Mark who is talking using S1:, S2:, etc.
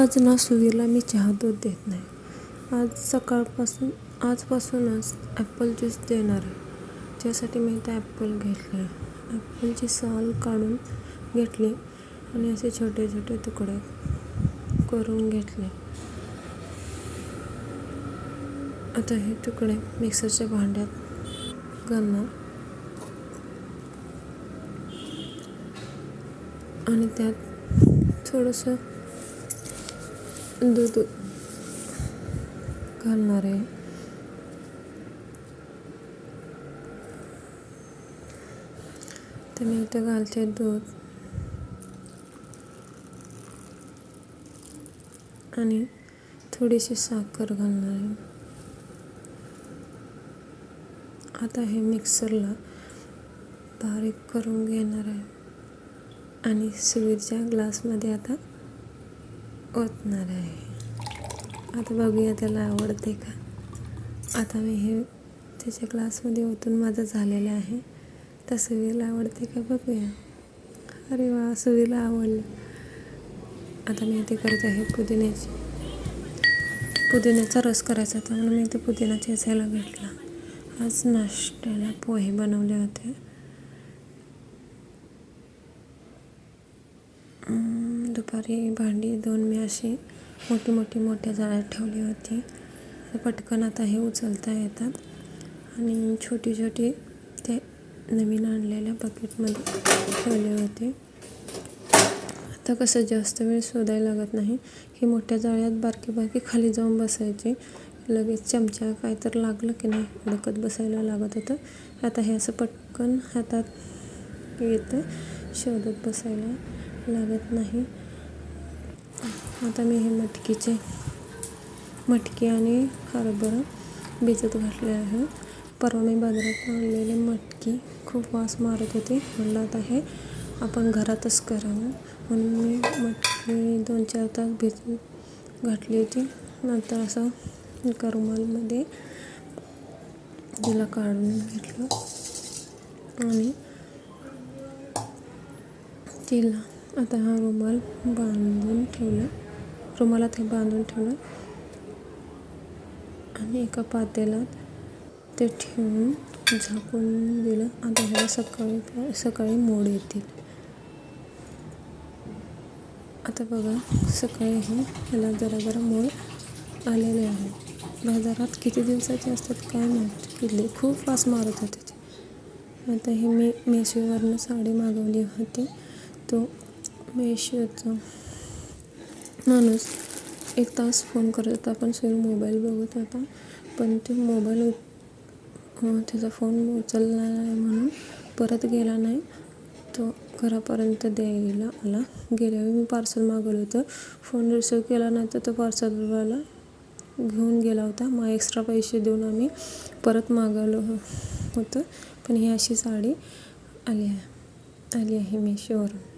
S1: आज ना सुवीरला मी चहा दूध देत नाही. आज सकाळपासून आजपासूनच ॲपल ज्यूस देणार आहे. त्यासाठी मी ते ॲपल घेतले ॲपलची साल काढून घेतली आणि असे छोटे छोटे तुकडे करून घेतले. आता हे तुकडे मिक्सरच्या भांड्यात घालणार. आणि त्यात थोडंसं दूध घालणार आहे तर मी इथं घालते दूध आणि थोडीशी साखर घालणार आहे आता हे मिक्सरला बारीक करून घेणार आहे आणि सुवीरच्या ग्लासमध्ये आता। ओतणार आहे आता बघूया त्याला आवडते का? आता मी हे त्याच्या ग्लासमध्ये ओतून माझं झालेलं आहे. तर सुवीला आवडते का बघूया. अरे वा सुवीला आवडलं. आता मी इथे करत आहे पुदिन्याची. पुदिन्याचा रस करायचा होता म्हणून मी इथे पुदिना चेचायला घेतला. आज नाश्त्याला पोहे बनवले होते. दुपारी भांडी दोन मी अशी मोठी मोठी मोठ्या जाळ्यात ठेवली होती. पटकन आता हे उचलता येतात. आणि छोटी छोटी ते नवीन आणलेल्या बकेटमध्ये ठेवले होते. आता कसं जास्त वेळ शोधायला लागत नाही. ही मोठ्या जाळ्यात बारकी बारकी खाली जाऊन बसायची. लगेच चमचा काय तर लागलं की नाही उडकत बसायला लागत होतं. आता हे असं पटकन हातात येतं. शोधत बसायला लागत नाही. आता मी हे मटकीचे मटकी आणि हरभरा भिजत घातले आहे. परवा मी बाजारात आणलेली मटकी खूप वास मारत होती. म्हणलं आता हे आपण घरातच करावं. म्हणून मी मटकी दोन चार तास भिजत घातली होती. नंतर असं एका रुमालमध्ये तिला काढून घेतलं आणि तिला आता हा रुमाल बांधून ठेवला. रुमालात हे बांधून ठेवलं. आणि एका पातेला ते ठेवून झाकून दिलं. आता ह्याला सकाळी सकाळी मोड येतील. आता बघा सकाळी हे ह्याला जरा जरा मोड आलेले आहे. बाजारात किती दिवसाचे असतात काय माहीत? किती खूप फास्ट मारत होते ते. आता हे मी मेशोवरनं साडी मागवली होती. तो मेशोचं माणूस एक तास फोन करत होता. पण सुरू मोबाईल बघत होता. पण ते मोबाईल त्याचा फोन उचलला नाही म्हणून परत गेला नाही. तो घरापर्यंत द्यायला आला. गेल्यावेळी मी पार्सल मागवलं होतं. फोन रिसिव्ह केला नाही तर तो पार्सलवाला घेऊन गेला होता. मग एक्स्ट्रा पैसे देऊन आम्ही परत मागवलं हो- होतं. पण ही अशी साडी आली आहे. आली आहे मेशोवरून